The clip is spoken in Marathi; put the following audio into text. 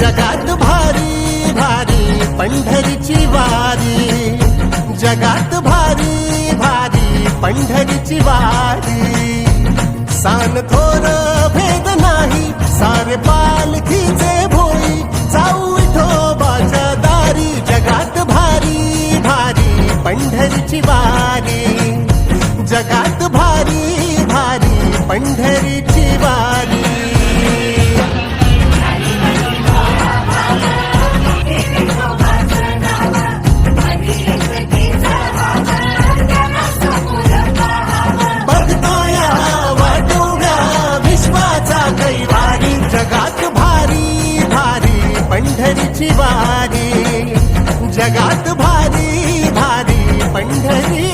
जगात भारी भारी पंढरीची वारी. जगात भारी भारी पंढरीची वारी. सान थोर भेद नाही सारे पा वारी जगात भारी भारी पंढरीची वारी. बघतोया वाटोया विश्वाचा कैवारी जगात भारी भारी पंढरीची वारी. जगात भारी sonreír.